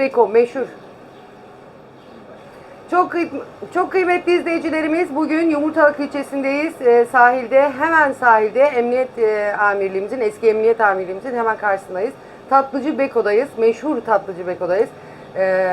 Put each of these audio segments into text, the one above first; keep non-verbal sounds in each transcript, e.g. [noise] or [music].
Beko meşhur. Çok çok kıymetli izleyicilerimiz bugün Yumurtalık ilçesindeyiz. Ee, sahilde hemen sahilde Emniyet e, Amirliğimizin eski Emniyet Amirliğimizin hemen karşısındayız. Tatlıcı Beko'dayız. Meşhur Tatlıcı Beko'dayız. Ee,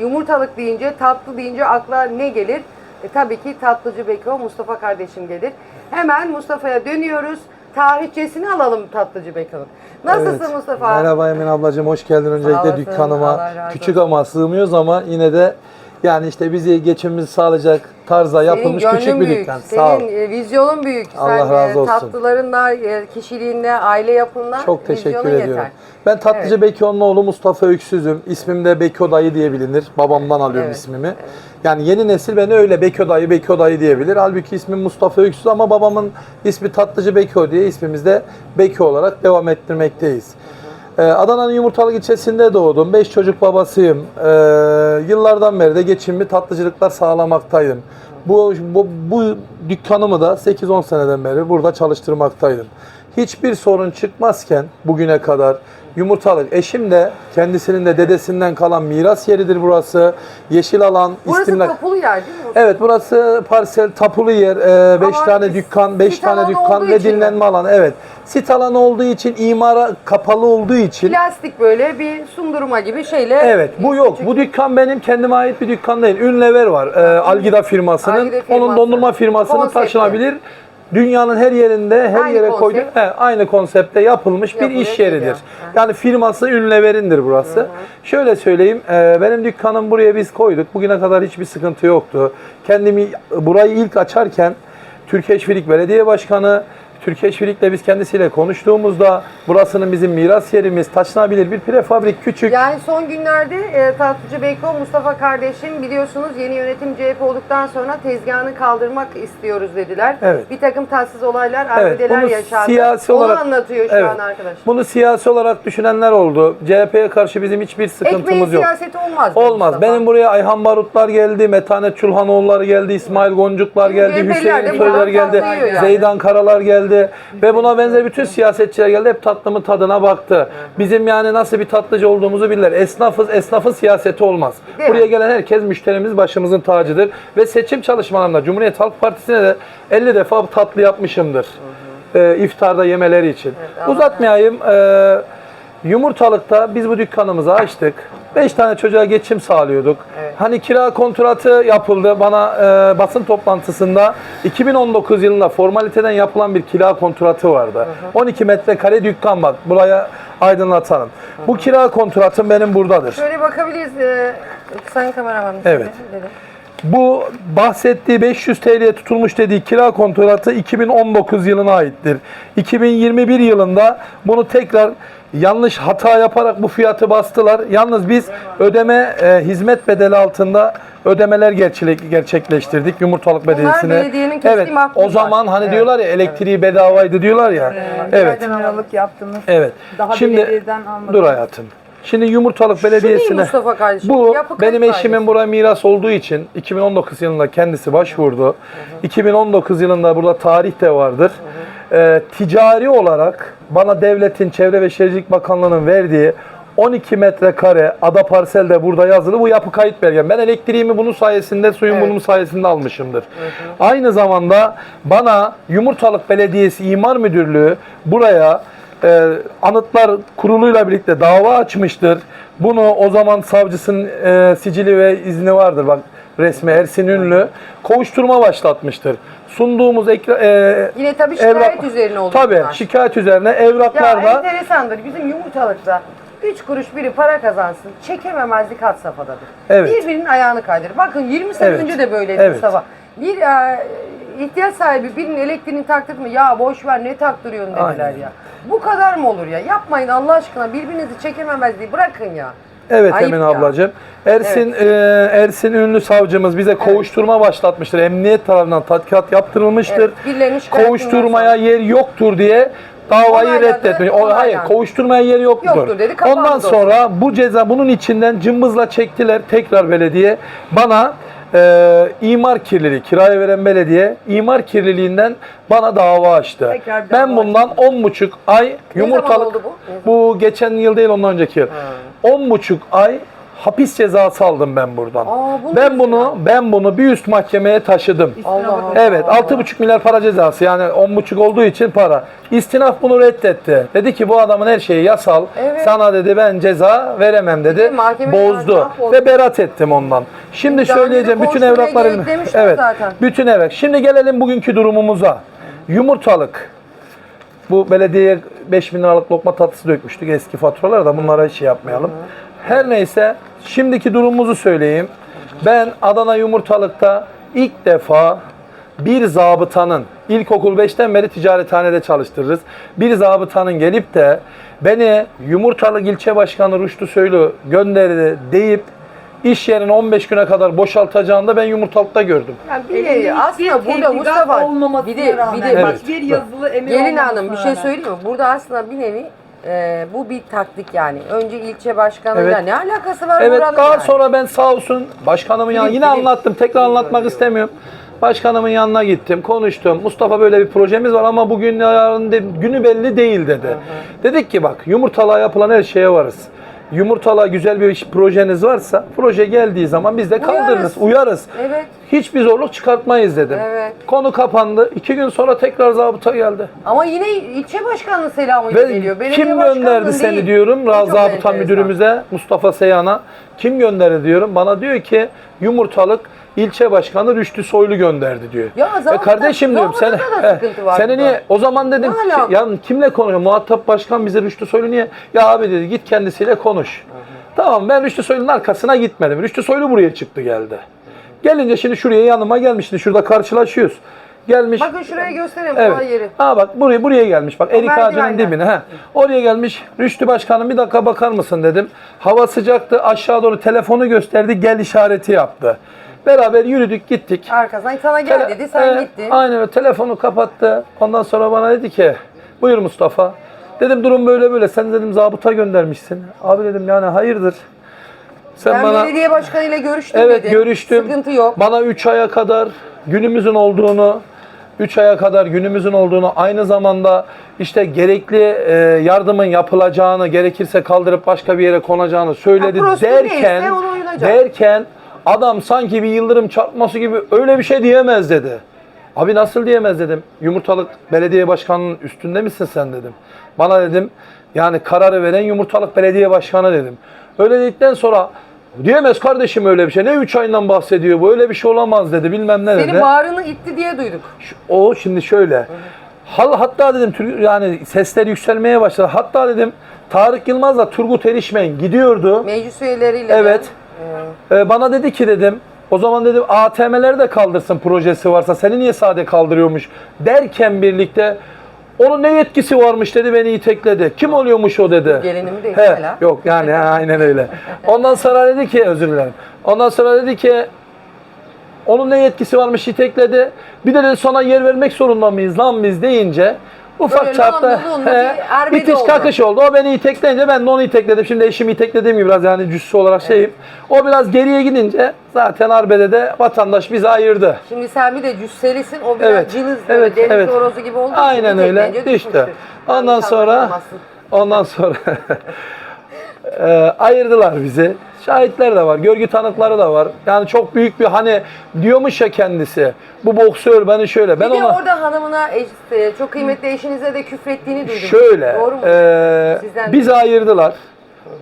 yumurtalık deyince, tatlı deyince akla ne gelir? E, tabii ki Tatlıcı Beko Mustafa kardeşim gelir. Hemen Mustafa'ya dönüyoruz. Tarihçesini alalım Tatlıcı Beko'nun. Nasılsın Evet. Mustafa? Merhaba Emin ablacığım, hoş geldin olasın, öncelikle dükkanıma. Allah razı Küçük ama sığmıyoruz ama yine de yani işte bizi geçimimizi sağlayacak tarzda yapılmış Senin küçük bir büyük, dükkan. Sağ ol. Senin e, vizyonun büyük. Allah Sen, razı e, olsun. Tatlılarınla, e, kişiliğinle, aile yapınla Çok teşekkür ediyorum. yeter. Ben Tatlıcı Bekio'nun oğlu Mustafa Öksüz'üm. İsmim de Bekio dayı diye bilinir. Babamdan alıyorum Evet, ismimi. Yani yeni nesil beni öyle Bekio dayı, Bekio dayı diyebilir. Halbuki ismim Mustafa Öksüz ama babamın ismi Tatlıcı Bekio diye ismimizde Bekio olarak devam ettirmekteyiz. Ee, Adana'nın Yumurtalık ilçesinde doğdum. Beş çocuk babasıyım. Ee, yıllardan beri de geçimimi tatlıcılıklar sağlamaktaydım. Bu, bu, bu dükkanımı da 8-10 seneden beri burada çalıştırmaktaydım. Hiçbir sorun çıkmazken bugüne kadar yumurtalık eşim de kendisinin de dedesinden kalan miras yeridir burası. Yeşil alan, Burası istimlak. kapılı yer değil mi? Evet burası parsel tapulu yer. 5 Ama tane dükkan, 5 sit tane dükkan ve için mi? dinlenme alanı. Evet. Sit alanı olduğu için imara kapalı olduğu için Plastik böyle bir sundurma gibi şeyle. Evet bu yok. Bu dükkan benim kendime ait bir dükkan değil. Ünlever var. Ee, Algida firmasının. Algida firması. Onun dondurma firmasının Konsepti. taşınabilir. Dünyanın her yerinde, her Aynı yere konsept. koydu. He, aynı konsepte yapılmış bir Yapılıyor, iş yeridir. geliyor. Yani firması Ünlever'indir burası. Şöyle söyleyeyim, e, benim dükkanım buraya biz koyduk. Bugüne kadar hiçbir sıkıntı yoktu. Kendimi burayı ilk açarken Türkiye Şirik Belediye Başkanı Türkiye Şirik'le biz kendisiyle konuştuğumuzda burasının bizim miras yerimiz, taşınabilir bir prefabrik küçük. Yani son günlerde e, Tatlıcı Beyko Mustafa kardeşim biliyorsunuz yeni yönetim CHP olduktan sonra tezgahını kaldırmak istiyoruz dediler. Evet. Bir takım tatsız olaylar, Evet, arbedeler bunu yaşandı. siyasi Onu olarak- anlatıyor şu Evet. an arkadaş. Bunu siyasi olarak düşünenler oldu. CHP'ye karşı bizim hiçbir Ekmeğin sıkıntımız yok. siyaseti olmaz. Olmaz. Mustafa. Benim buraya Ayhan Barutlar geldi, Metanet Çulhanoğulları geldi, İsmail Goncuklar geldi, Hüseyin buradan geldi, yani. Zeydan Karalar geldi ve buna benzer bütün siyasetçiler geldi. Hep tatlımın tadına baktı. Bizim yani nasıl bir tatlıcı olduğumuzu bilirler. Esnafız, esnafın siyaseti olmaz. Değil mi? buraya gelen herkes müşterimiz başımızın tacıdır ve seçim çalışmalarında Cumhuriyet Halk Partisi'ne de 50 defa tatlı yapmışımdır. Ee, iftarda yemeleri için. Uzatmayayım. Ee, Yumurtalıkta biz bu dükkanımızı açtık. 5 tane çocuğa geçim sağlıyorduk. Evet. Hani kira kontratı yapıldı bana e, basın toplantısında 2019 yılında formaliteden yapılan bir kira kontratı vardı. 12 metrekare dükkan bak buraya aydınlatalım. Bu kira kontratım benim buradadır. Şöyle bakabiliriz. E, sayın kameraman. Evet. Bu bahsettiği 500 TL'ye tutulmuş dediği kira kontratı 2019 yılına aittir. 2021 yılında bunu tekrar yanlış hata yaparak bu fiyatı bastılar. Yalnız biz ödeme e, hizmet bedeli altında ödemeler gerçek- gerçekleştirdik yumurtalık belediyesine. belediyenin kestiği Evet. makbul O zaman hani Evet. diyorlar ya elektriği bedavaydı diyorlar ya. Evet. Nereden aralık yaptınız? Evet. Daha Şimdi belediyeden almadım. dur hayatım. Şimdi Yumurtalık Belediyesi'ne Mustafa kardeşim? bu Yapı benim kayıt eşimin dairesi. buraya miras olduğu için 2019 yılında kendisi başvurdu. 2019 yılında burada tarih de vardır. Ee, ticari olarak bana devletin Çevre ve Şehircilik Bakanlığı'nın verdiği 12 metrekare ada parselde burada yazılı bu yapı kayıt belgem. Ben elektriğimi bunun sayesinde, suyum Evet. bunun sayesinde almışımdır. Aynı zamanda bana Yumurtalık Belediyesi İmar Müdürlüğü buraya e, Anıtlar Kurulu'yla birlikte dava açmıştır. Bunu o zaman savcısının e, sicili ve izni vardır. Bak resmi Ersin Ünlü kovuşturma başlatmıştır. Sunduğumuz ekra, e, Yine tabii şikayet üzerine oldu Tabii bunlar. şikayet üzerine Ya evraklarda enteresandır. Bizim yumurtalıkta 3 kuruş biri para kazansın. Çekememezlik had safhadadır. Evet. Birbirinin ayağını kaydırır. Bakın 20 sene Evet. önce de böyleydi Evet. Mustafa. Bir e, ihtiyaç sahibi birinin elektriğini taktırdı mı? Ya boş ver ne taktırıyorsun dediler Aynen. ya. Bu kadar mı olur ya? Yapmayın Allah aşkına birbirinizi çekememezliği bırakın ya. Evet Ayıp Emin ya. ablacığım. Ersin e, Ersin Ünlü savcımız bize kovuşturma başlatmıştır. Emniyet tarafından tatbikat yaptırılmıştır. Evet, şikayetinden Kovuşturmaya yer yoktur diye davayı Onayladı, reddetmiş. O, hayır, onaylandı. kovuşturmaya yer yoktur. Yoktur dedi, kapandı Ondan o. sonra bu ceza bunun içinden cımbızla çektiler tekrar belediye. Bana e, imar kirliliği, kiraya veren belediye imar kirliliğinden bana dava açtı. Tekrar ben dava bundan 10,5 ay zaman yumurtalık oldu bu? Ne bu geçen yıl değil ondan önceki yıl. 10,5 ay hapis cezası aldım ben buradan. Aa, bu ben bunu ben bunu bir üst mahkemeye taşıdım. Allah Allah. Evet 6,5 milyar para cezası yani 10,5 olduğu için para. İstinaf bunu reddetti. Dedi ki bu adamın her şeyi yasal. Evet. Sana dedi ben ceza veremem dedi. mahkeme Bozdu ve berat ettim ondan. Şimdi de söyleyeceğim bütün konuşmaya evraklar gerek elimde. demişler Evet. zaten. Bütün evrak. Şimdi gelelim bugünkü durumumuza. Yumurtalık. Bu belediyeye 5 bin liralık lokma tatlısı dökmüştük eski faturalar da bunlara şey yapmayalım. Her neyse şimdiki durumumuzu söyleyeyim. Ben Adana Yumurtalık'ta ilk defa bir zabıtanın ilkokul 5'ten beri ticarethanede çalıştırırız. Bir zabıtanın gelip de beni Yumurtalık ilçe başkanı Rüştü Söylü gönderdi deyip iş yerini 15 güne kadar boşaltacağını da ben Yumurtalık'ta gördüm. Yani bir Elinde de aslında burada Mustafa bir de bir de bak hiçbir yazılı emir Gelin Hanım bir şey söyleyeyim mi? Burada aslında bir nevi e, bu bir taktik yani. Önce ilçe başkanıyla Evet. ne alakası var Evet buranın daha yani? sonra ben sağ olsun başkanımın yanına yine anlattım tekrar anlatmak istemiyorum. Başkanımın yanına gittim, konuştum. Mustafa böyle bir projemiz var ama bugün yarın de- günü belli değil dedi. Dedik ki bak yumurtalığa yapılan her şeye varız. Yumurtalığa güzel bir iş projeniz varsa proje geldiği zaman biz de kaldırırız, uyarız. Evet. Hiçbir zorluk çıkartmayız dedim. Evet. Konu kapandı. İki gün sonra tekrar zabıta geldi. Ama yine ilçe başkanının selamıyla Ve geliyor. Belediye kim başkanının gönderdi seni değil. diyorum çok zabıta enteresan. müdürümüze Mustafa Seyhan'a. Kim gönderdi diyorum. Bana diyor ki Yumurtalık ilçe başkanı Rüştü Soylu gönderdi diyor. Ya E zabıta- kardeşim diyorum sen seni niye o zaman dedim ki, ya kimle konuşuyor? Muhatap başkan bize Rüştü Soylu niye? Ya abi dedi git kendisiyle konuş. Tamam ben Rüştü Soylu'nun arkasına gitmedim. Rüştü Soylu buraya çıktı geldi. Gelince şimdi şuraya yanıma gelmiş. Şimdi şurada karşılaşıyoruz. Gelmiş. Bakın şuraya göstereyim Evet. evet. yeri. Ha bak buraya buraya gelmiş. Bak erik ağacının dibine. Ha. Oraya gelmiş. Rüştü Başkanım bir dakika bakar mısın dedim. Hava sıcaktı. Aşağı doğru telefonu gösterdi. Gel işareti yaptı. Beraber yürüdük gittik. Arkasından sana gel Tele- dedi sen e, gittin. Aynen öyle. Telefonu kapattı. Ondan sonra bana dedi ki buyur Mustafa. Dedim durum böyle böyle. Sen dedim zabıta göndermişsin. Abi dedim yani hayırdır. Sen ben bana belediye başkanıyla görüştüm Evet dedi. görüştüm. Sıkıntı yok. Bana 3 aya kadar günümüzün olduğunu 3 aya kadar günümüzün olduğunu aynı zamanda işte gerekli e, yardımın yapılacağını gerekirse kaldırıp başka bir yere konacağını söyledi prosedür derken neyse uyulacak. derken adam sanki bir yıldırım çarpması gibi öyle bir şey diyemez dedi. Abi nasıl diyemez dedim. Yumurtalık belediye başkanının üstünde misin sen dedim. Bana dedim yani kararı veren yumurtalık belediye başkanı dedim. Öyle dedikten sonra diyemez kardeşim öyle bir şey. Ne 3 ayından bahsediyor bu öyle bir şey olamaz dedi bilmem ne dedi. Senin bağrını itti diye duyduk. O şimdi şöyle. Hal, hatta dedim yani sesler yükselmeye başladı. Hatta dedim Tarık Yılmaz'la Turgut Erişmen gidiyordu. Meclis üyeleriyle. Evet. Ee, bana dedi ki dedim o zaman dedim ATM'leri de kaldırsın projesi varsa seni niye sade kaldırıyormuş derken birlikte onun ne yetkisi varmış dedi beni itekledi. Kim oluyormuş o dedi. Gelinimi de He, hala. yok yani aynen öyle. Ondan sonra dedi ki özür dilerim. Ondan sonra dedi ki onun ne yetkisi varmış itekledi. Bir de dedi sana yer vermek zorunda mıyız lan biz deyince ufak Böyle çapta he, bir itiş oldu. kakış oldu. O beni itekleyince ben de onu itekledim. Şimdi eşimi iteklediğim gibi biraz yani cüssü olarak şeyim. O biraz geriye gidince zaten arbede de vatandaş bizi ayırdı. Şimdi sen bir de cüsselisin. O biraz Evet, cılız evet, deniz evet. horozu gibi için Aynen öyle. Düştü. Ondan sonra ondan [laughs] sonra e, ayırdılar bizi. Şahitler de var, görgü tanıkları da var. Yani çok büyük bir hani diyormuş ya kendisi. Bu boksör beni şöyle. Ben Bir de ona orada hanımına eş- e, çok kıymetli eşinize de küfrettiğini duydum. şöyle Doğru mu? e, Sizden- bizi ayırdılar.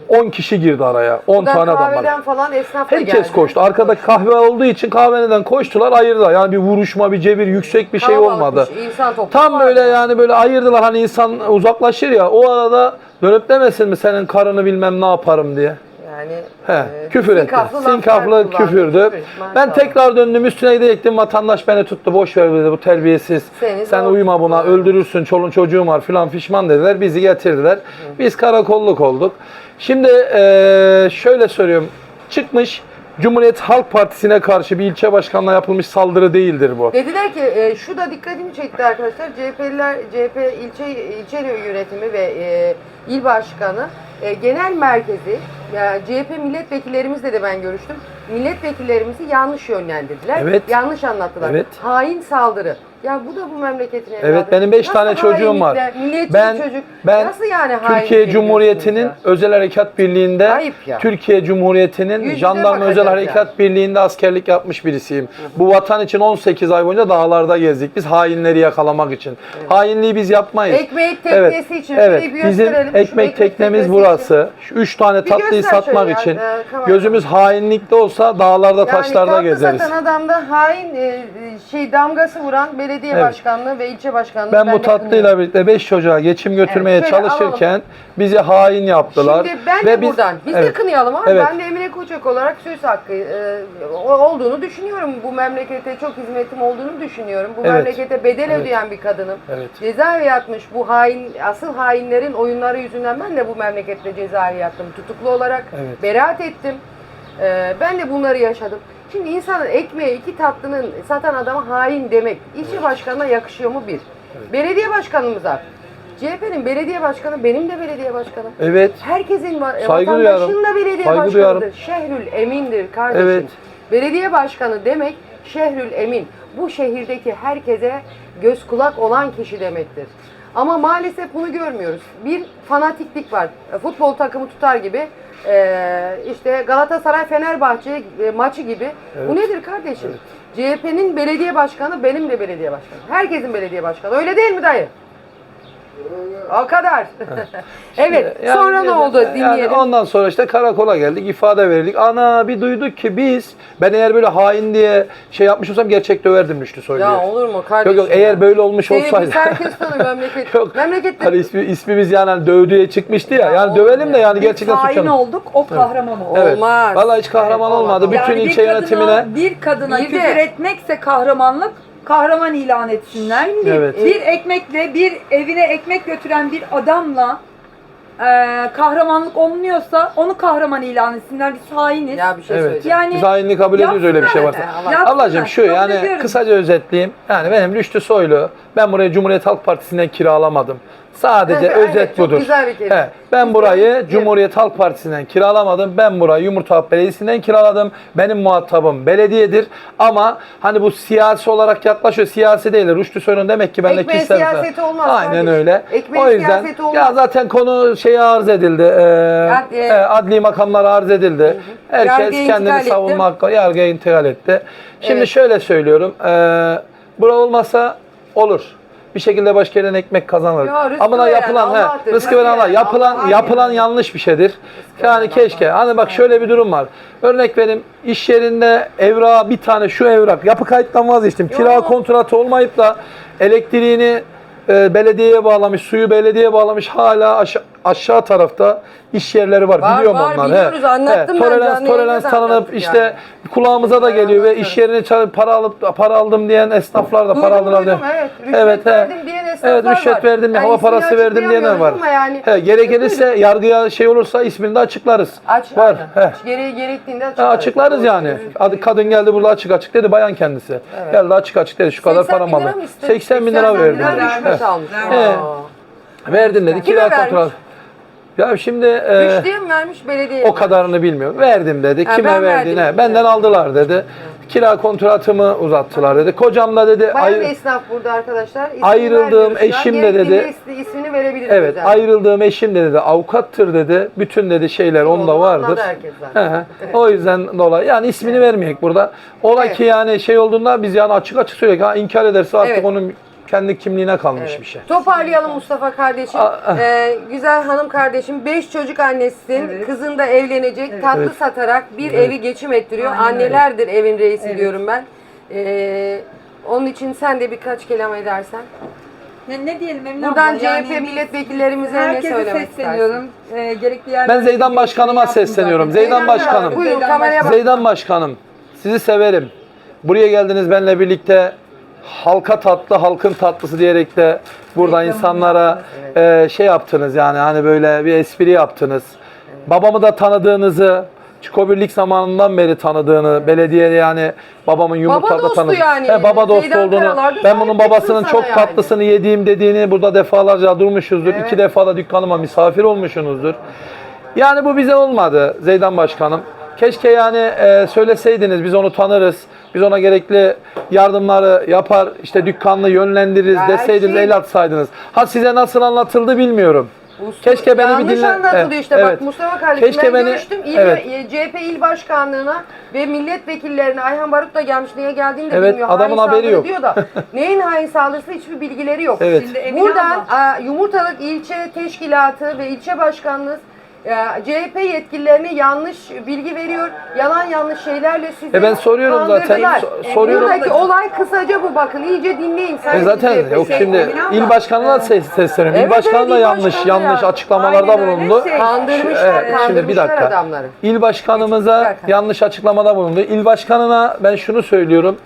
10 kişi girdi araya. 10 Buradan tane adam var. kahveden falan esnaf da Herkes geldi. koştu. Arkada kahve olduğu için kahveneden koştular, ayırdılar. Yani bir vuruşma, bir cebir, yüksek bir şey olmadı. Kalabalıkmış, insan toplumu Tam vardı. böyle yani böyle ayırdılar hani insan uzaklaşır ya. O arada dönüp demesin mi senin karını bilmem ne yaparım diye. Yani He, e, küfür etti. sinkaflı küfürdü. küfür. Ben tekrar döndüm üstüne gidecektim. Vatandaş beni tuttu. Boş ver dedi bu terbiyesiz. Seni Sen zor uyuma buna öldürürsün. Çolun çocuğum var filan fişman dediler. Bizi getirdiler. Biz karakolluk olduk. Şimdi eee, şöyle söylüyorum. Çıkmış Cumhuriyet Halk Partisi'ne karşı bir ilçe başkanına yapılmış saldırı değildir bu. Dediler ki e, şu da dikkatimi çekti arkadaşlar. CHP'liler, CHP ilçe ilçe yönetimi ve e, il başkanı e, genel merkezi ya, CHP milletvekillerimizle de ben görüştüm. Milletvekillerimizi yanlış yönlendirdiler. Evet. Yanlış anlattılar. Evet. Hain saldırı. Ya bu da bu memleketin evladı. Evet benim 5 Nasıl tane çocuğum var. Ben çocuk. ben Nasıl yani hain Türkiye Cumhuriyeti'nin ya? Özel Harekat Birliği'nde. Türkiye Cumhuriyeti'nin Jandarma Özel Harekat ya. Birliği'nde askerlik yapmış birisiyim. Bu vatan için 18 ay boyunca dağlarda gezdik. Biz hainleri yakalamak için. Hainliği biz yapmayız. Ekmek teknesi için Evet. bir Bizim gösterelim. Şu ekmek ekmek teknemiz teknesi burası. Şu üç tane tatlıyı göster satmak şöyle için. e, kamera. Gözümüz hainlikte olsa dağlarda, taşlarda tatlı gezeriz. satan adamda hain e, şey damgası vuran belediye Evet. başkanlığı ve ilçe başkanlığı Ben de bu tatlıyla kınıyorum. birlikte 5 çocuğa geçim götürmeye Evet, şöyle çalışırken bizi hain yaptılar. Şimdi ben Ve de biz- buradan, biz de Evet. kınayalım ama Evet. ben de Emine Koçak olarak söz hakkı e, o- olduğunu düşünüyorum. Bu memlekete çok hizmetim olduğunu düşünüyorum. Bu Evet. memlekete bedel Evet. ödeyen bir kadınım. Evet. Cezaevi yatmış bu hain, asıl hainlerin oyunları yüzünden ben de bu memlekette cezaevi yattım. Tutuklu olarak Evet. beraat ettim. E, ben de bunları yaşadım. Şimdi insanın ekmeğe iki tatlının satan adama hain demek ilçe başkanına yakışıyor mu bir? Belediye başkanımıza. CHP'nin belediye başkanı benim de belediye başkanım. Evet. Herkesin var. Saygı vatandaşın duyarım. da belediye Saygı başkanıdır. duyarım. Şehrül emindir kardeşim. Evet. Belediye başkanı demek şehrül emin. Bu şehirdeki herkese göz kulak olan kişi demektir. Ama maalesef bunu görmüyoruz. Bir fanatiklik var. E, Futbol takımı tutar gibi. e, işte Galatasaray Fenerbahçe e, maçı gibi. Bu nedir kardeşim? CHP'nin belediye başkanı benim de belediye başkanım. Herkesin belediye başkanı. Öyle değil mi dayı? O kadar. [laughs] evet. [laughs] Yani- Sonra ne oldu? yani Dinleyelim. ondan sonra işte karakola geldik, ifade verildik. Ana bir duyduk ki biz, ben eğer böyle hain diye şey yapmış olsam gerçek döverdim Rüştü Soylu'yu. Ya olur mu Yok kardeşim? yok eğer ya? böyle olmuş Seni olsaydı. herkes tanıyor [laughs] memleket. Yok. Memlekette Hani ismi, ismimiz yani hani dövdüğe çıkmıştı ya. Yani olur dövelim de yani Biz gerçekten hain suçlanır. olduk, o kahraman oldu. Evet. Olmaz. Vallahi hiç kahraman Evet, olmadı. olmaz. Bütün Yani ilçe kadına, yönetimine bir kadına Bir de- küfür etmekse kahramanlık, kahraman ilan etsinler. Evet. Bir ekmekle, bir evine ekmek götüren bir adamla eee, kahramanlık olmuyorsa onu kahraman ilan etsinler. Biz hainiz. Ya bir şey Evet. söyleyeceğim. Yani biz hainliği kabul ediyoruz öyle bir şey varsa. Yapsınlar. Yapsınlar. Ablacığım şu Kabul yani ediyorum. kısaca özetleyeyim. Yani benim Rüştü Soylu ben burayı Cumhuriyet Halk Partisi'nden kiralamadım. Sadece Evet, özet evet, budur. güzel bir kelime. He, ben Güzel burayı bir- Cumhuriyet Halk Partisi'nden kiralamadım. Ben burayı Yumurta Belediyesi'nden kiraladım. Benim muhatabım belediyedir. Ama hani bu siyasi olarak yaklaşıyor. Siyasi değil. Rüştü Soylu'nun demek ki benimle Ekmeğin kişisel... siyaseti olmaz Aynen kardeşim. öyle. Ekmeğin o yüzden olmaz. ya zaten konu şeye arz edildi. Ee, Adli- e, adli makamlara arz edildi. Herkes Yargıya intikal kendini savunma hakkı yargıya intikal etti. Şimdi Evet. şöyle söylüyorum. E, bura olmasa olur. Bir şekilde başka yerden ekmek kazanır. Ya rızkı Ama da yapılan he, Allah'tır, rızkı rızkı veren Allah. Yapılan Allah, yapılan aynen. yanlış bir şeydir. veren Yani keşke. Hani bak şöyle bir durum var. Örnek vereyim. iş yerinde evrağı bir tane şu evrak. Yapı kayıttan vazgeçtim. Kira Yok. kontratı olmayıp da elektriğini e, belediyeye bağlamış, suyu belediyeye bağlamış. Hala aşa- aşağı tarafta iş yerleri var. Var, Biliyorum var, onlar. biliyoruz. Anlattım ben Tolerans, tolerans tanınıp işte yani. kulağımıza da geliyor ve iş yerine para alıp para aldım diyen esnaflar da para aldılar. duydum, evet. Rüşvet Evet, he. verdim diyen esnaflar Evet rüşvet var. verdim, Yani hava parası verdim diyenler var. yani- He, gerekirse yargıya şey olursa ismini de açıklarız. Aç, var. He. Gere, gerektiğinde açıklarız. açıklarız yani. kadın geldi burada açık açık dedi bayan kendisi. Evet. Geldi açık açık dedi şu kadar 80 param istedi? 80 bin lira 80 verdim. He. almış. He. Verdim dedi. Kira vermiş? Ya şimdi e, mi vermiş belediyeye mi o kadarını bilmiyorum. Verdim dedi. Ha, Kime ben verdiğine. verdim. Benden aldılar dedi. Kira kontratımı uzattılar dedi. Kocam da dedi. Bayan ayır- esnaf burada arkadaşlar. İsmini Ayrıldığım vermiyoruz şu an. eşim de Gerektiğinde dedi. is- ismini verebiliriz. Evet özel. ayrıldığım eşim de dedi avukattır dedi. Bütün dedi şeyler onda olduğunu vardır. anladı herkes zaten. He, he. o yüzden dolayı yani ismini vermeyek burada. Ola Evet. ki yani şey olduğunda biz yani açık açık söylüyoruz. Ha, inkar ederse artık Evet. onun kendi kimliğine kalmış Evet. bir şey. Toparlayalım Mustafa kardeşim. Ee, güzel hanım kardeşim. Beş çocuk annesisin. Evet. Kızın da evlenecek. Tatlı Evet. satarak bir Evet. evi geçim ettiriyor. Aynen öyle. Annelerdir evin reisi Evet. diyorum ben. Ee, onun için sen de birkaç kelam edersen. Ne, ne diyelim Emine Buradan abla, CHP yani milletvekillerimize ne herkese söylemek istersin? sesleniyorum. Ee, gerekli yerlerde Ben Zeydan Başkanıma sesleniyorum. zaten. Zeydan Başkanım. Buyurun, Zeydan kameraya Başkanım. bak. Zeydan Başkanım sizi severim. Buraya geldiniz benimle birlikte halka tatlı halkın tatlısı diyerek de burada Reklamını insanlara e, şey yaptınız yani hani böyle bir espri yaptınız. Babamı da tanıdığınızı Çukobirlik zamanından beri tanıdığını, belediye yani babamın yumurtada dostu tanıdı. yani. He, baba dostu Zeydan olduğunu. Ben bunun sahip babasının çok sana yani. tatlısını yediğim dediğini burada defalarca durmuşuzdur. Evet. İki defa da dükkanıma misafir olmuşsunuzdur. Yani bu bize olmadı Zeydan Başkanım. Keşke yani e, söyleseydiniz biz onu tanırız. Biz ona gerekli yardımları yapar, işte dükkanını yönlendiririz Ya her deseydiniz, şey- el atsaydınız. Ha size nasıl anlatıldı bilmiyorum. Usta- Keşke beni bir Yanlış dinle- anlatılıyor Evet, işte evet. bak Mustafa kardeşim Keşke ben beni- görüştüm. İl, evet. e, CHP il başkanlığına ve milletvekillerine Ayhan Barut da gelmiş niye geldiğini de Evet, bilmiyor. adamın Hain haberi saldırı yok. diyor da [laughs] neyin hain saldırısı hiçbir bilgileri yok. Evet. Şimdi Emine Buradan abla- e, Yumurtalık ilçe teşkilatı ve ilçe başkanlığı e, CHP yetkililerine yanlış bilgi veriyor. Yalan yanlış şeylerle sizi E ben soruyorum zaten, kandırdılar. so- soruyorum. Buradaki olay kısaca bu bakın. iyice dinleyin. E zaten CHP. yok şey, şimdi abla. il başkanına ses sesleniyorum. Evet, il başkanı da evet, il yanlış başkanı yanlış ya. açıklamalarda Aynen öyle. bulundu. Şey, Kandırmışlar, Evet, şimdi kandırmışlar bir dakika. adamları. İl başkanımıza Bırakın. yanlış açıklamada bulundu. İl başkanına ben şunu söylüyorum.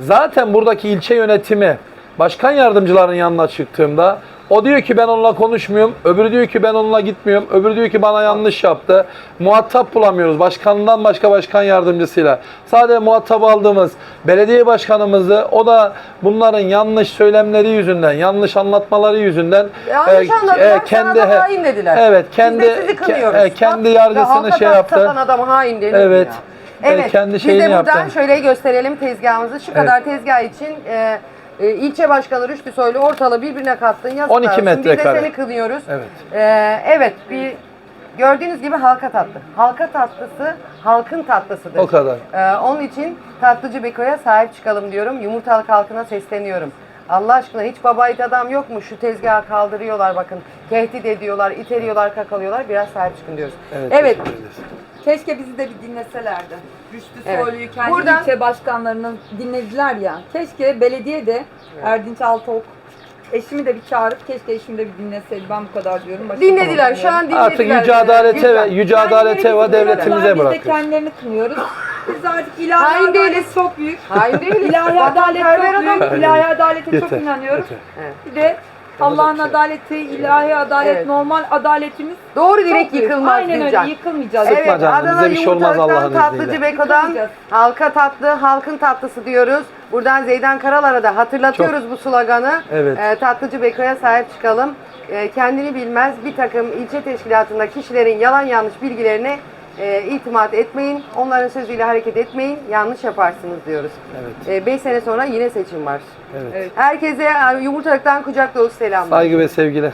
Zaten buradaki ilçe yönetimi başkan yardımcıların yanına çıktığımda o diyor ki ben onunla konuşmuyorum. Öbürü diyor ki ben onunla gitmiyorum. Öbürü diyor ki bana yanlış yaptı. Muhatap bulamıyoruz başkanından başka başkan yardımcısıyla. Sadece muhatap aldığımız belediye başkanımızı o da bunların yanlış söylemleri yüzünden, yanlış anlatmaları yüzünden Yanlış e, anladılar, e, sana da hain dediler. Evet, Biz kendi de sizi kınıyoruz. e, kendi yargısını şey yaptı. Satan adam hain denir Evet. ya? E, Evet. kendi Biz şeyini de buradan yaptı. şöyle gösterelim tezgahımızı. Şu kadar tezgah için e, e, ilçe başkanı Rüştü Soylu ortalığı birbirine kattın. Yazıklar 12 olsun. Biz de metrekare. seni kınıyoruz. Evet. E, evet bir gördüğünüz gibi halka tatlı. Halka tatlısı halkın tatlısıdır. O kadar. Ee, onun için tatlıcı Beko'ya sahip çıkalım diyorum. Yumurtalık halkına sesleniyorum. Allah aşkına hiç babayit adam yok mu? Şu tezgahı kaldırıyorlar bakın. Tehdit ediyorlar, iteliyorlar, kakalıyorlar. Biraz sahip çıkın diyoruz. Evet. Evet. Keşke bizi de bir dinleselerdi. Rüştü Evet. Soylu'yu kendi Buradan- ilçe başkanlarını dinlediler ya. Keşke belediye de Erdinç Altok eşimi de bir çağırıp keşke eşimi de bir dinleseydi. Ben bu kadar diyorum. Başka Dinlediler şu an dinlediler. Artık yüce adalete ve yüce adalete ve devletimize Biz de bırakıyoruz. kendilerini kınıyoruz. Biz artık ilahi Hain adalet değiliz. çok büyük. Hain değiliz. İlahi adalet Vatanperver çok büyük. adam. İlahi adalete çok Yeter, inanıyoruz. yeter. Evet. Bir de Allah'ın şey adaleti, ilahi adalet, Evet. normal adaletimiz Doğru çok direkt büyük. yıkılmaz Aynen Gülcan. öyle yıkılmayacağız. Evet, Sıkma canım, Adana bize bir şey olmaz Allah'ın Tatlıcı izniyle. Beko'dan halka tatlı, halkın tatlısı diyoruz. Buradan Zeydan Karalar'a da hatırlatıyoruz bu sloganı. Evet. Ee, tatlıcı Beko'ya sahip çıkalım. Ee, kendini bilmez bir takım ilçe teşkilatında kişilerin yalan yanlış bilgilerine e, itimat etmeyin. Onların sözüyle hareket etmeyin. Yanlış yaparsınız diyoruz. Evet. 5 sene sonra yine seçim var. Evet. Herkese yumurtalıktan kucak dolusu selamlar. Saygı ve sevgiler.